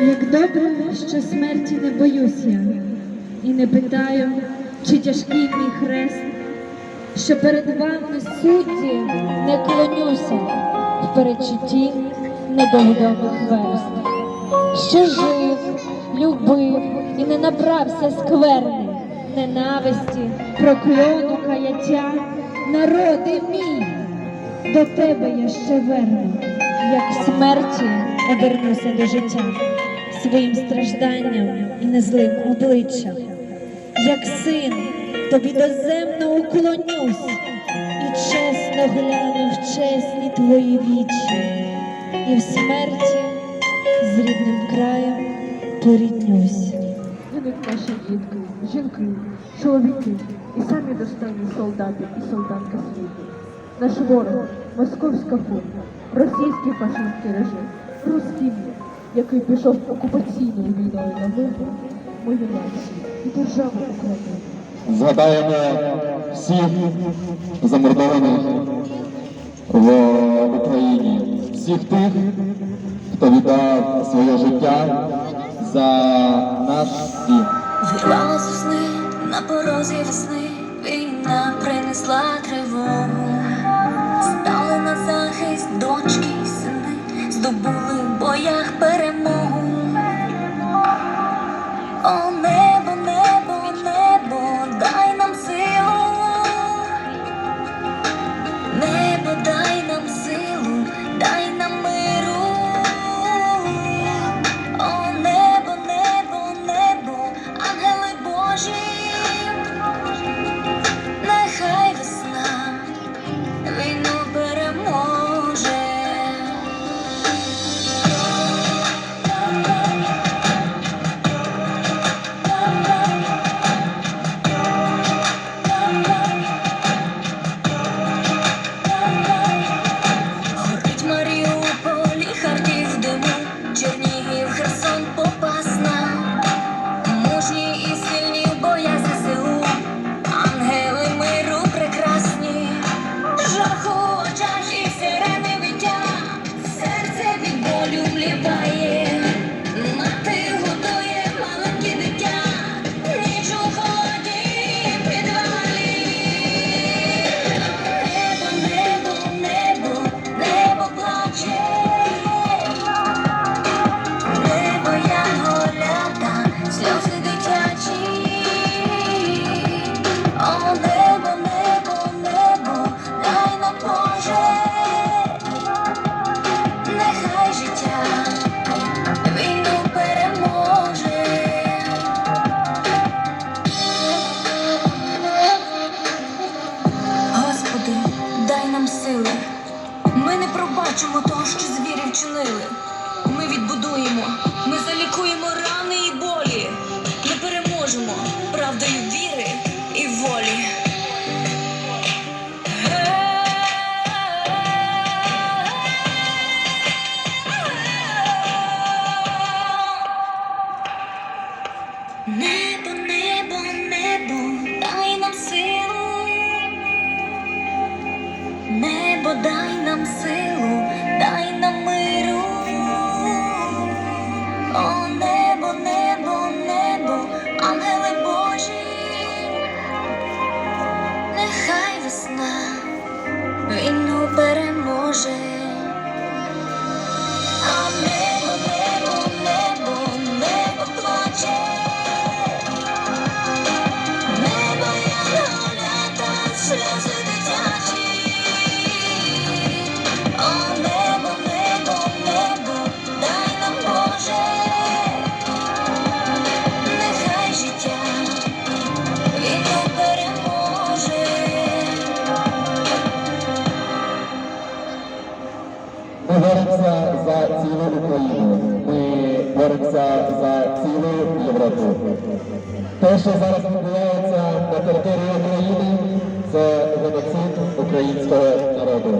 Як добре, що смерті не боюсь я, і не питаю, чи тяжкий мій хрест, що перед вами судді не клонюся в передчутті недовідомих верст, що жив, любив і не набрався скверни, ненависті, прокльону, каяття, народи мій, до тебе я ще верну, як смерті обернуся до життя своїм стражданням і незлим обличчям, як син тобі доземно уклонюсь і чесно гляну в чесні твої вічі, і в смерті з рідним краєм поріднюсь. Гинуть наші дітки, жінки, чоловіки і самі достойні солдати і солдатки світу. Наш ворог, московська фурія, російський фашистський режим, русський мір, який пішов окупаційною війною на вибір мою націю і державу Україну. Згадаємо всіх замордованих в Україні, всіх тих, хто віддав своє життя за наш дім. Вірвалась сни на порозі весни, війна принесла тривогу. Не пробачимо того, що звірі вчинили. Ми відбудуємо, ми залікуємо рани Ми боремося за цілу Європу. Те, що зараз відбувається на території України, це геноцид українського народу.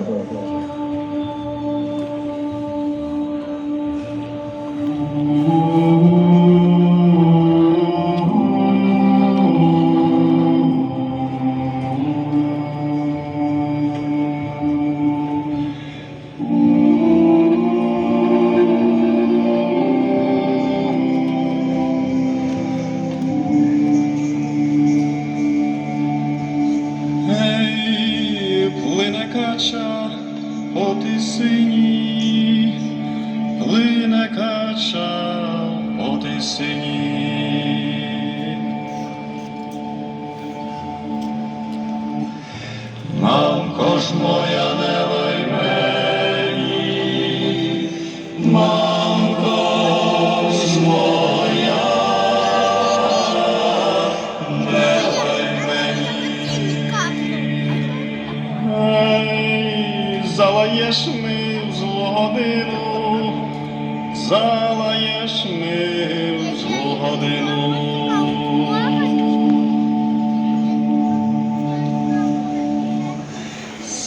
Мамко ж моя не мені, мамко ж моя, не мені. Залаєш ми в злу годину, залаєш ми в злу годину.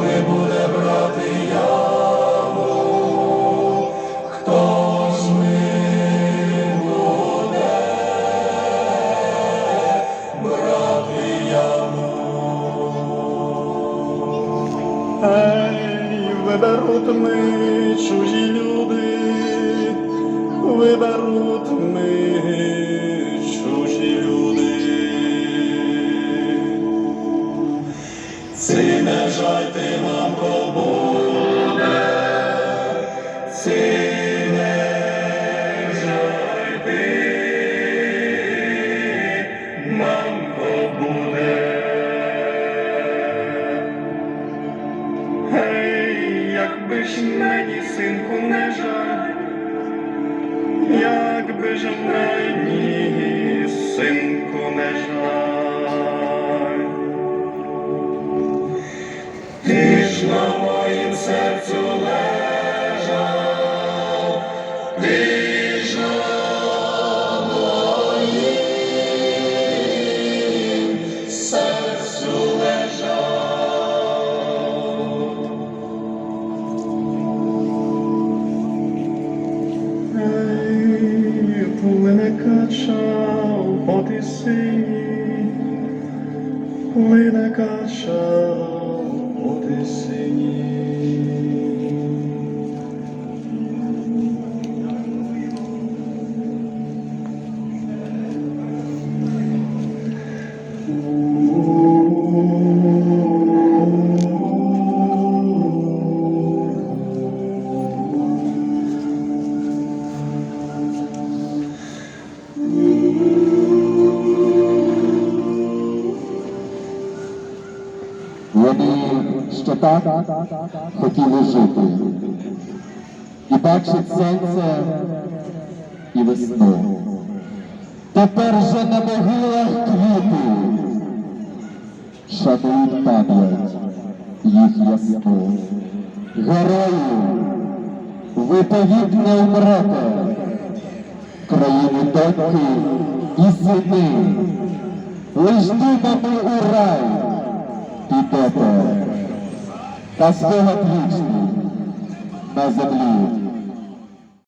Ми буде брати яму? Хто ж ми буде? Ей, виберуть ми чужі люди, виберуть ми кача по тисині. Хотіли жити. І бачить сонце і весну. Тепер же на могилах квіти шанують пам'ять їх ясну. Герої, ви повік не умрете, країни доньки і сини, лиш думами у рай підете, та свого вічний на землі